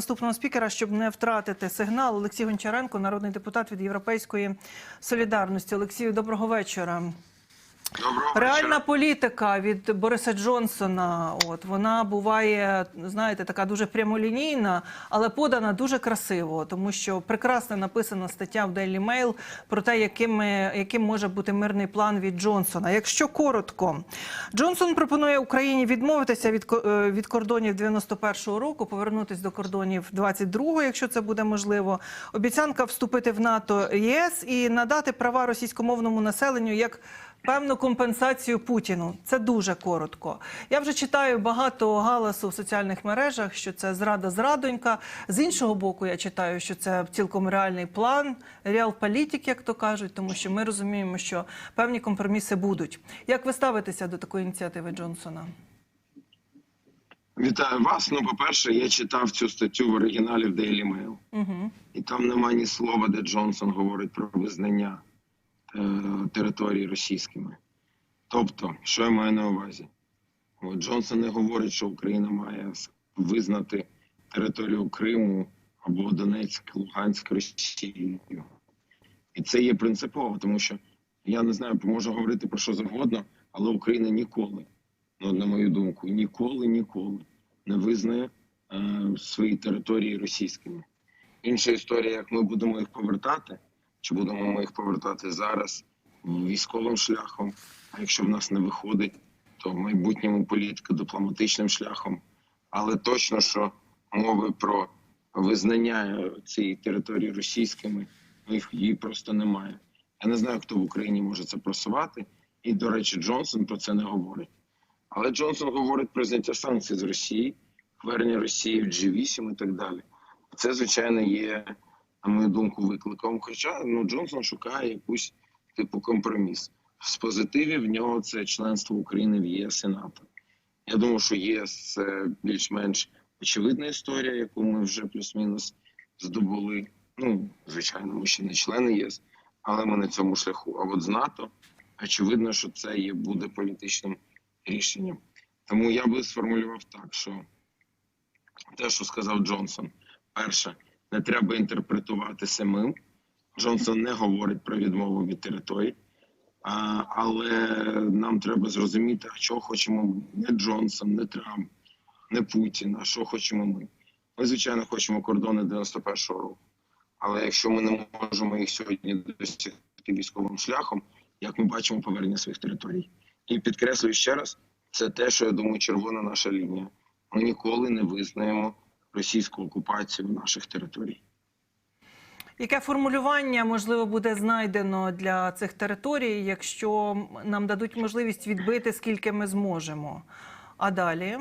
наступного спікера, щоб не втратити сигнал. Олексій Гончаренко, народний депутат від Європейської солідарності. Олексію, доброго вечора. Реальна політика від Бориса Джонсона. От вона буває, знаєте, така дуже прямолінійна, але подана дуже красиво, тому що прекрасно написана стаття в Daily Mail про те, яким, яким може бути мирний план від Джонсона. Якщо коротко, Джонсон пропонує Україні відмовитися від е, від кордонів 91-го року, повернутися до кордонів 22-го, якщо це буде можливо. Обіцянка вступити в НАТО ЄС і надати права російськомовному населенню як певну компенсацію Путіну. Це дуже коротко. Я вже читаю багато галасу в соціальних мережах, що це зрада зрадонька. З іншого боку, я читаю, що це цілком реальний план, реал-політик, як то кажуть, тому що ми розуміємо, що певні компроміси будуть. Як ви ставитеся до такої ініціативи Джонсона? Вітаю вас. Ну, по-перше, я читав цю статтю в оригіналі в Daily Mail. Угу. І там нема ні слова, де Джонсон говорить про визнання е, території російськими. Тобто, що я маю на увазі? От Джонсон не говорить, що Україна має визнати територію Криму або Донецьк, Луганськ Росією. І це є принципово, тому що я не знаю, можу говорити про що завгодно, але Україна ніколи, ну, на мою думку, ніколи, ніколи не визнає е, свої території російськими. Інша історія, як ми будемо їх повертати, чи будемо ми їх повертати зараз військовим шляхом, а якщо в нас не виходить, то в майбутньому політико дипломатичним шляхом. Але точно, що мови про визнання цієї території російськими, їх її просто немає. Я не знаю, хто в Україні може це просувати. І, до речі, Джонсон про це не говорить. Але Джонсон говорить про зняття санкцій з Росії, повернення Росії в G8 і так далі. Це, звичайно, є, на мою думку, викликом. Хоча ну, Джонсон шукає якусь типу компроміс. З позитивів в нього це членство України в ЄС і НАТО. Я думаю, що ЄС це більш-менш очевидна історія, яку ми вже плюс-мінус здобули. Ну, звичайно, ми ще не члени ЄС, але ми на цьому шляху. А от з НАТО очевидно, що це є буде політичним рішенням. Тому я би сформулював так, що те, що сказав Джонсон, перше, не треба інтерпретувати самим. Джонсон не говорить про відмову від територій, а, але нам треба зрозуміти, а чого хочемо не Джонсон, не Трамп, не Путін, а що хочемо ми. Ми, звичайно, хочемо кордони 91-го року. Але якщо ми не можемо їх сьогодні досягти військовим шляхом, як ми бачимо повернення своїх територій. І підкреслюю ще раз, це те, що я думаю, червона наша лінія. Ми ніколи не визнаємо російську окупацію наших територій. Яке формулювання можливо буде знайдено для цих територій, якщо нам дадуть можливість відбити скільки ми зможемо? А далі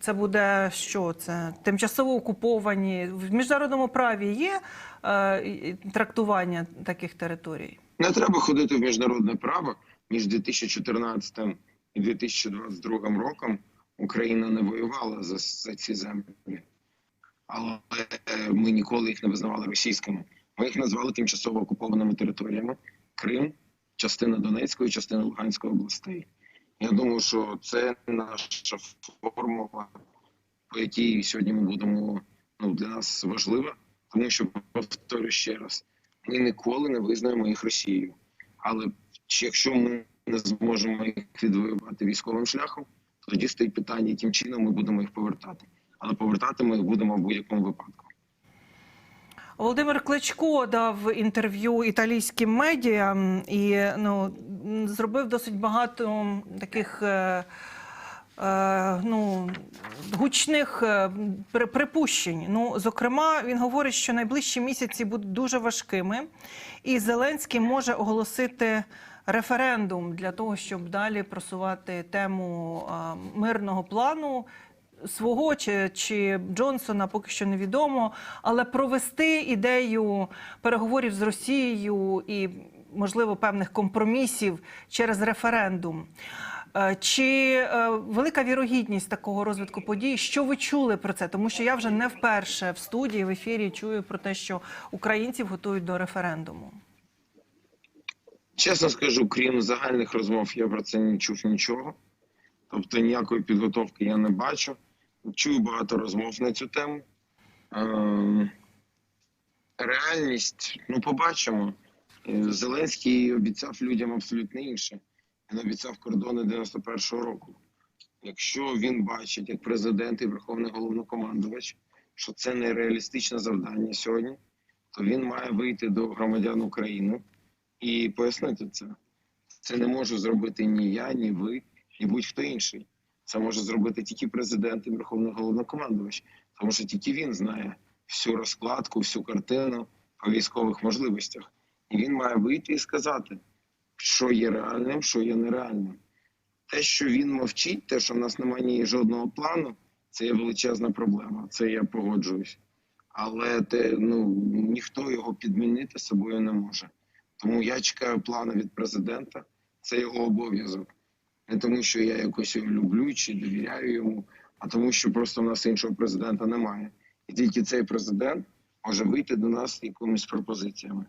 це буде що? Це тимчасово окуповані в міжнародному праві є е, трактування таких територій? Не треба ходити в міжнародне право між 2014 і 2022 роком. Україна не воювала за, за ці землі, але е, ми ніколи їх не визнавали російськими. Ми їх назвали тимчасово окупованими територіями. Крим, частина Донецької, частина Луганської областей. Я думаю, що це наша формула, по якій сьогодні ми будемо ну, для нас важлива, тому що повторю ще раз: ми ніколи не визнаємо їх Росією. Але якщо ми не зможемо їх відвоювати військовим шляхом, тоді стоїть питання, яким чином ми будемо їх повертати. Але повертати ми будемо в будь-якому випадку. Володимир Кличко дав інтерв'ю італійським медіа і ну, зробив досить багато таких. е, е, Ну, гучних е, припущень. Ну, зокрема, він говорить, що найближчі місяці будуть дуже важкими, і Зеленський може оголосити референдум для того, щоб далі просувати тему е, мирного плану свого чи, чи Джонсона поки що невідомо, але провести ідею переговорів з Росією і, можливо, певних компромісів через референдум. Е, Чи е, велика вірогідність такого розвитку подій? Що ви чули про це? Тому що я вже не вперше в студії в ефірі чую про те, що українців готують до референдуму. Чесно скажу, крім загальних розмов, я про це не чув нічого. Тобто ніякої підготовки я не бачу. Чую багато розмов на цю тему. Ем, реальність, ну, побачимо. Зеленський обіцяв людям абсолютно інше. Він обіцяв кордони 91-го року. Якщо він бачить, як президент і верховний головнокомандувач, що це нереалістичне завдання сьогодні, то він має вийти до громадян України і пояснити це. Це не може зробити ні я, ні ви, ні будь-хто інший. Це може зробити тільки президент і верховний головнокомандувач, тому що тільки він знає всю розкладку, всю картину по військових можливостях. І він має вийти і сказати, що є реальним, що є нереальним. Те, що він мовчить, те, що в нас немає ні жодного плану, це є величезна проблема. Це я погоджуюсь. Але те, ну, ніхто його підмінити собою не може. Тому я чекаю плану від президента. Це його обов'язок. Не тому, що я якось його люблю чи довіряю йому, а тому, що просто в нас іншого президента немає. І тільки цей президент може вийти до нас з якимись пропозиціями.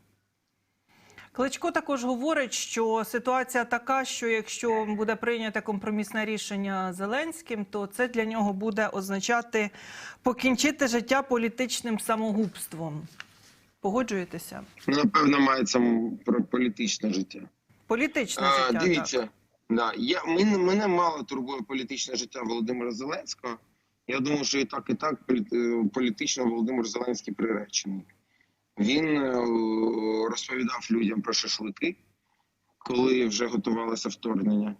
Кличко також говорить, що ситуація така, що якщо буде прийнято компромісне рішення Зеленським, то це для нього буде означати покінчити життя політичним самогубством. Погоджуєтеся? Напевно, мається про політичне життя. Політичне А, життя. так. Да, я, мене, мене мало турбує політичне життя Володимира Зеленського. Я думаю, що і так, і так е, політично Володимир Зеленський приречений. Він е, розповідав людям про шашлики, коли вже готувалося вторгнення.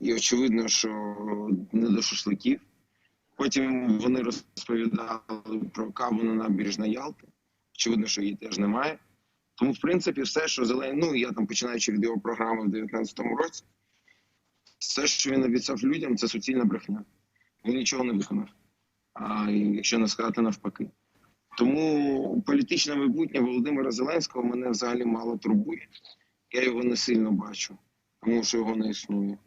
І очевидно, що не до шашликів. Потім вони розповідали про каву на набережна Ялти. Очевидно, що її теж немає. Тому, в принципі, все, що зелень, ну я там починаючи від його програми в 2019 році, все, що він обіцяв людям, це суцільна брехня. Він нічого не виконав. А якщо не сказати навпаки. Тому політичне майбутнє Володимира Зеленського мене взагалі мало турбує. Я його не сильно бачу, тому що його не існує.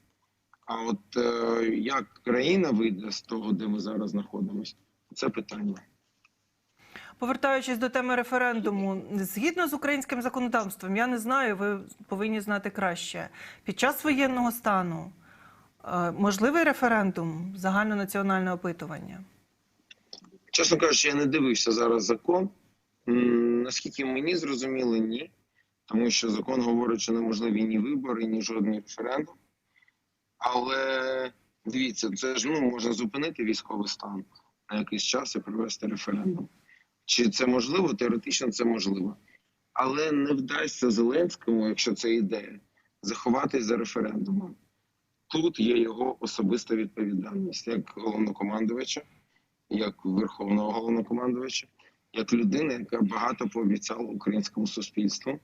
А от е, як країна вийде з того, де ми зараз знаходимося, це питання. Повертаючись до теми референдуму, згідно з українським законодавством, я не знаю, ви повинні знати краще. Під час воєнного стану е, можливий референдум, загальнонаціональне опитування? Чесно кажучи, я не дивився зараз закон. Наскільки мені зрозуміло, ні. Тому що закон говорить, що неможливі ні вибори, ні жодний референдум. Але дивіться, це ж ну можна зупинити військовий стан на якийсь час і провести референдум. Чи це можливо? Теоретично це можливо. Але не вдасться Зеленському, якщо це ідея, заховатись за референдумом. Тут є його особиста відповідальність як головнокомандувача, як верховного головнокомандувача, як людина, яка багато пообіцяла українському суспільству.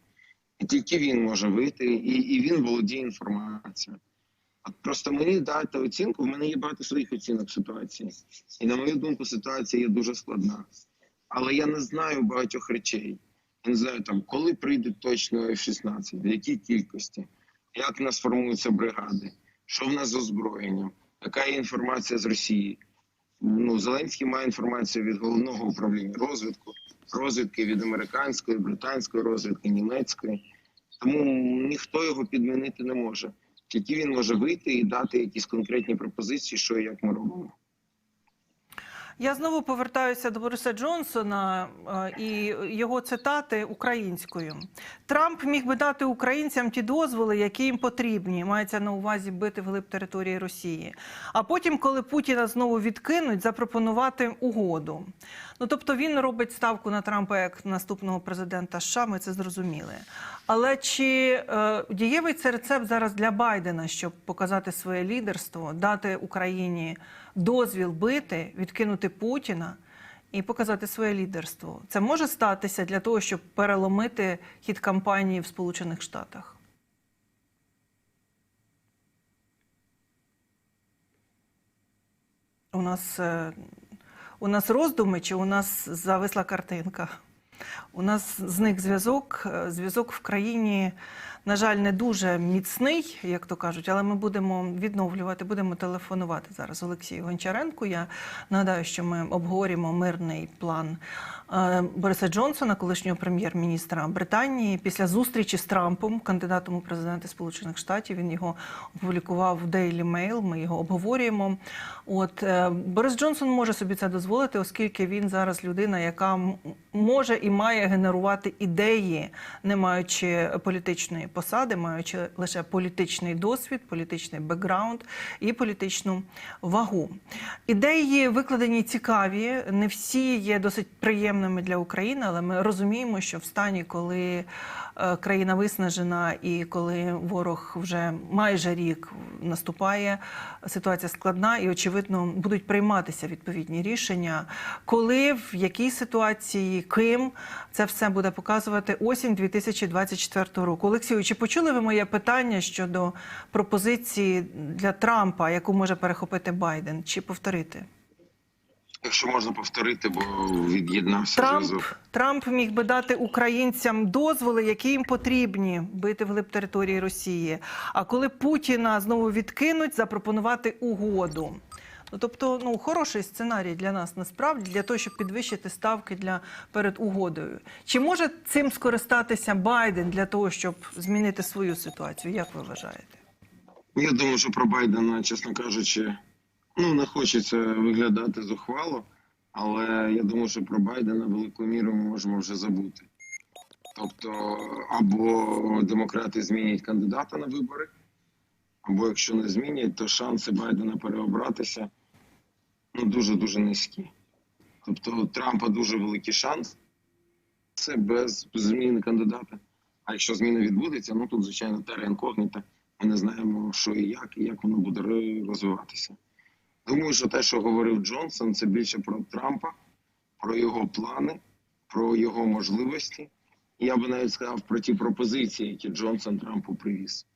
І тільки він може вийти, і, і він володіє інформацією. Просто мені дати оцінку, в мене є багато своїх оцінок ситуації. І на мою думку, ситуація є дуже складна. Але я не знаю багатьох речей. Я не знаю, там, коли прийдуть точно F-16, в якій кількості, як в нас формуються бригади, що в нас з озброєнням, яка є інформація з Росії. Ну, Зеленський має інформацію від головного управління розвитку, розвідки від американської, британської розвідки, німецької. Тому ніхто його підмінити не може. Тільки він може вийти і дати якісь конкретні пропозиції, що і як ми робимо. Я знову повертаюся до Бориса Джонсона е, і його цитати українською. Трамп міг би дати українцям ті дозволи, які їм потрібні. Мається на увазі бити вглиб території Росії. А потім, коли Путіна знову відкинуть, запропонувати угоду. Ну тобто він робить ставку на Трампа як наступного президента США. Ми це зрозуміли. Але чи е, дієвий це рецепт зараз для Байдена, щоб показати своє лідерство, дати Україні дозвіл бити, відкинути Путіна і показати своє лідерство? Це може статися для того, щоб переломити хід кампанії в Сполучених Штатах? У нас, е, у нас роздуми чи у нас зависла картинка? У нас зник зв'язок. Е, Зв'язок в країні, на жаль, не дуже міцний, як то кажуть, але ми будемо відновлювати, будемо телефонувати зараз Олексію Гончаренку. Я нагадаю, що ми обговорюємо мирний план е, Бориса Джонсона, колишнього прем'єр-міністра Британії, після зустрічі з Трампом, кандидатом у президенти Сполучених Штатів. Він його опублікував в Daily Mail, Ми його обговорюємо. От е, Борис Джонсон може собі це дозволити, оскільки він зараз людина, яка може і має генерувати ідеї, не маючи політичної посади, маючи лише політичний досвід, політичний бекграунд і політичну вагу. Ідеї викладені цікаві, не всі є досить приємними для України, але ми розуміємо, що в стані, коли країна виснажена і коли ворог вже майже рік наступає, ситуація складна і очевидно будуть прийматися відповідні рішення. Коли в якій ситуації, ким це все буде показувати осінь 2024 року. Олексію, чи почули ви моє питання щодо пропозиції для Трампа, яку може перехопити Байден, чи повторити? Якщо можна повторити, бо від'єднався Трамп. Трамп міг би дати українцям дозволи, які їм потрібні бити вглиб території Росії. А коли Путіна знову відкинуть, запропонувати угоду. Ну, тобто, ну хороший сценарій для нас насправді для того, щоб підвищити ставки для перед угодою. Чи може цим скористатися Байден для того, щоб змінити свою ситуацію? Як ви вважаєте? Я думаю, що про Байдена, чесно кажучи, ну не хочеться виглядати зухвало, але я думаю, що про Байдена велику міру ми можемо вже забути. Тобто, або демократи змінять кандидата на вибори, або якщо не змінять, то шанси Байдена переобратися ну дуже дуже низькі. Тобто у Трампа дуже великий шанс. Це без зміни кандидата. А якщо зміна відбудеться, ну тут, звичайно, тера інкогніта. Ми не знаємо, що і як, і як воно буде розвиватися. Думаю, що те, що говорив Джонсон, це більше про Трампа, про його плани, про його можливості. Я би навіть сказав про ті пропозиції, які Джонсон Трампу привіз.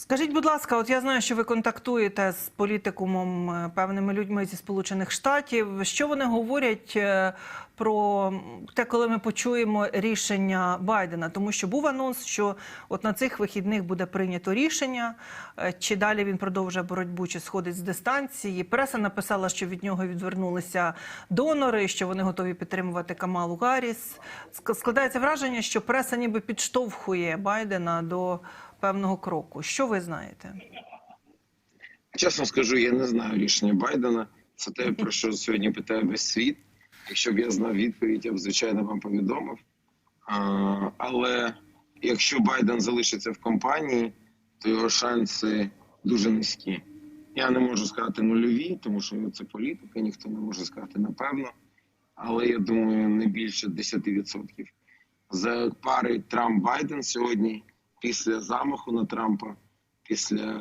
Скажіть, будь ласка, от я знаю, що ви контактуєте з політикумом е, певними людьми зі Сполучених Штатів. Що вони говорять е, про те, коли ми почуємо рішення Байдена? Тому що був анонс, що от на цих вихідних буде прийнято рішення, е, чи далі він продовжує боротьбу, чи сходить з дистанції. Преса написала, що від нього відвернулися донори, що вони готові підтримувати Камалу Гарріс. Складається враження, що преса ніби підштовхує Байдена до певного кроку. Що ви знаєте? Чесно скажу, я не знаю рішення Байдена. Це те, про що сьогодні питає весь світ. Якщо б я знав відповідь, я б звичайно вам повідомив. А, але якщо Байден залишиться в компанії, то його шанси дуже низькі. Я не можу сказати нульові, тому що це політика, ніхто не може сказати напевно. Але я думаю, не більше 10%. За пари Трамп-Байден сьогодні, після замаху на Трампа, після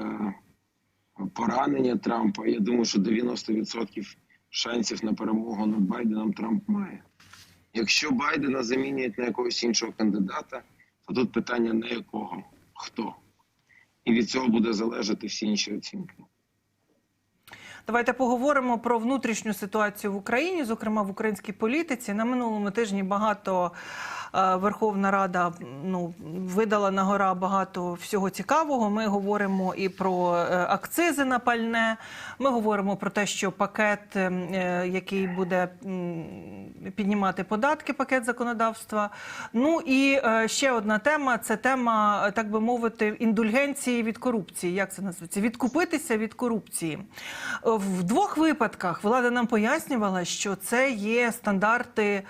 поранення Трампа. Я думаю, що 90% шансів на перемогу над Байденом Трамп має. Якщо Байдена замінять на якогось іншого кандидата, то тут питання не якого, хто. І від цього буде залежати всі інші оцінки. Давайте поговоримо про внутрішню ситуацію в Україні, зокрема в українській політиці. На минулому тижні багато е, Верховна Рада ну, видала на гора багато всього цікавого. Ми говоримо і про е, акцизи на пальне. Ми говоримо про те, що пакет, е, який буде піднімати податки, пакет законодавства. Ну і е, ще одна тема це тема, е, так би мовити, індульгенції від корупції. Як це називається? Відкупитися від корупції. Е, В двох випадках влада нам пояснювала, що це є стандарти е,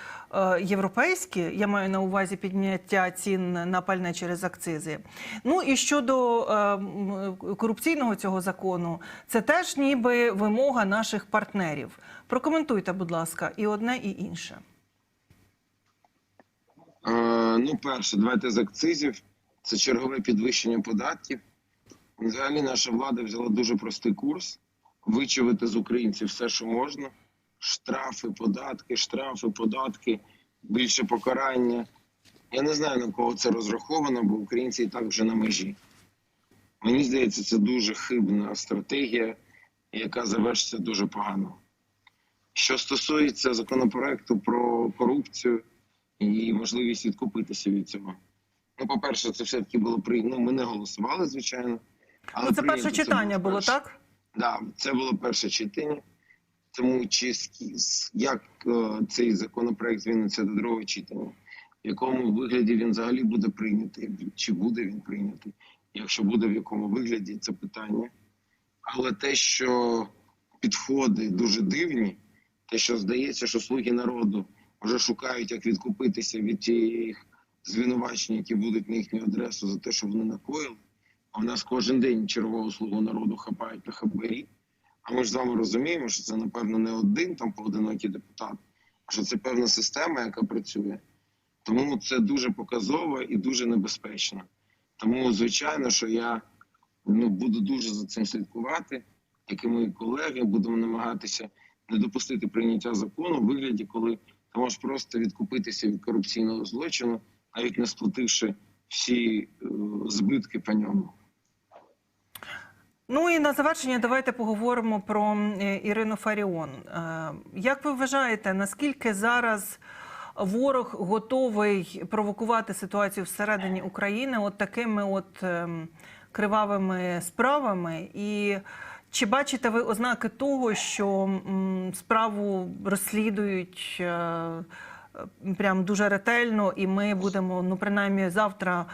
європейські. Я маю на увазі підняття цін на пальне через акцизи. Ну і щодо е, корупційного цього закону, це теж ніби вимога наших партнерів. Прокоментуйте, будь ласка, і одне, і інше. Е, ну, перше, давайте з акцизів. Це чергове підвищення податків. Взагалі, наша влада взяла дуже простий курс: вичавити з українців все, що можна. Штрафи, податки, штрафи, податки, більше покарання. Я не знаю, на кого це розраховано, бо українці і так вже на межі. Мені здається, це дуже хибна стратегія, яка завершиться дуже погано. Що стосується законопроекту про корупцію, і можливість відкупитися від цього. Ну, по-перше, це все-таки було при... Ну, ми не голосували, звичайно. Але Ну, це перше читання було, вперше. так? Да, це було перше читання. Тому чи скі- с- як е, цей законопроект зміниться до другого читання, в якому вигляді він взагалі буде прийнятий, чи буде він прийнятий? Якщо буде, в якому вигляді це питання. Але те, що підходи дуже дивні, те, що здається, що слуги народу вже шукають, як відкупитися від тих звинувачень, які будуть на їхню адресу за те, що вони накоїли. А в нас кожен день чергового слугу народу хапають на хабарі. А ми ж з вами розуміємо, що це, напевно, не один там поодинокий депутат, а що це певна система, яка працює. Тому це дуже показово і дуже небезпечно. Тому, звичайно, що я ну, буду дуже за цим слідкувати, як і мої колеги, будемо намагатися не допустити прийняття закону в вигляді, коли ти можеш просто відкупитися від корупційного злочину, навіть не сплативши всі е, збитки по ньому. Ну і на завершення давайте поговоримо про е, Ірину Фаріон. Е, Як ви вважаєте, наскільки зараз ворог готовий провокувати ситуацію всередині України от такими от ем, кривавими справами? І чи бачите ви ознаки того, що справу розслідують е, прям дуже ретельно, і ми будемо, ну принаймні, завтра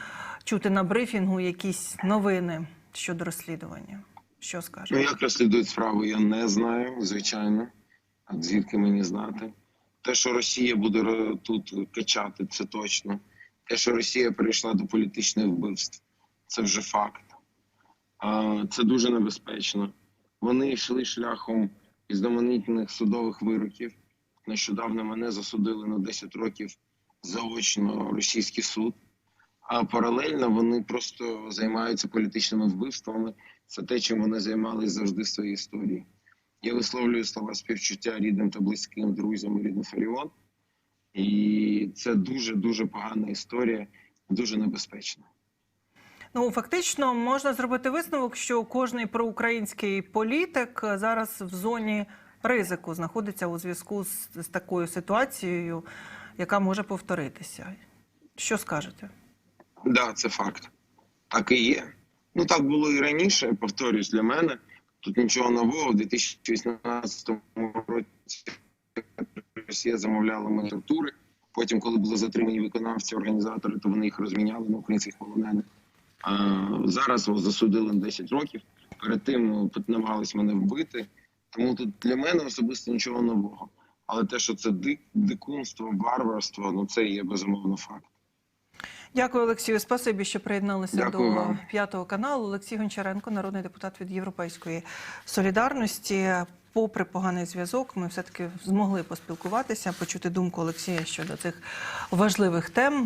чути на брифінгу якісь новини щодо розслідування? Що Ну, як розслідують справу, я не знаю, звичайно. А звідки мені знати? Те, що Росія буде тут качати, це точно. Те, що Росія перейшла до політичних вбивств, це вже факт. А, Це дуже небезпечно. Вони йшли шляхом різноманітних судових вироків. Нещодавно мене засудили на 10 років заочно російський суд. А паралельно вони просто займаються політичними вбивствами. Це те, чим вони займалися завжди в своїй історії. Я висловлюю слова співчуття рідним та близьким друзям Ірини Фаріон. І це дуже дуже погана історія, дуже небезпечна. Ну фактично можна зробити висновок, що кожний проукраїнський політик зараз в зоні ризику знаходиться у зв'язку з, з такою ситуацією, яка може повторитися. Що скажете? Да, це факт. Так і є. Ну так було і раніше, повторюсь, для мене. Тут нічого нового. У 2018 році Росія замовляла мануфактури. Потім, коли були затримані виконавці, організатори, то вони їх розміняли на українських полонених. А, зараз його засудили на 10 років. Перед тим ну, намагались мене вбити. Тому тут для мене особисто нічого нового. Але те, що це дик, дикунство, варварство, ну це є безумовно факт. Дякую, Олексію. Спасибі, що приєдналися Дякую до вам. п'ятого каналу. Олексій Гончаренко, народний депутат від Європейської солідарності. Попри поганий зв'язок, ми все таки змогли поспілкуватися, почути думку Олексія щодо цих важливих тем.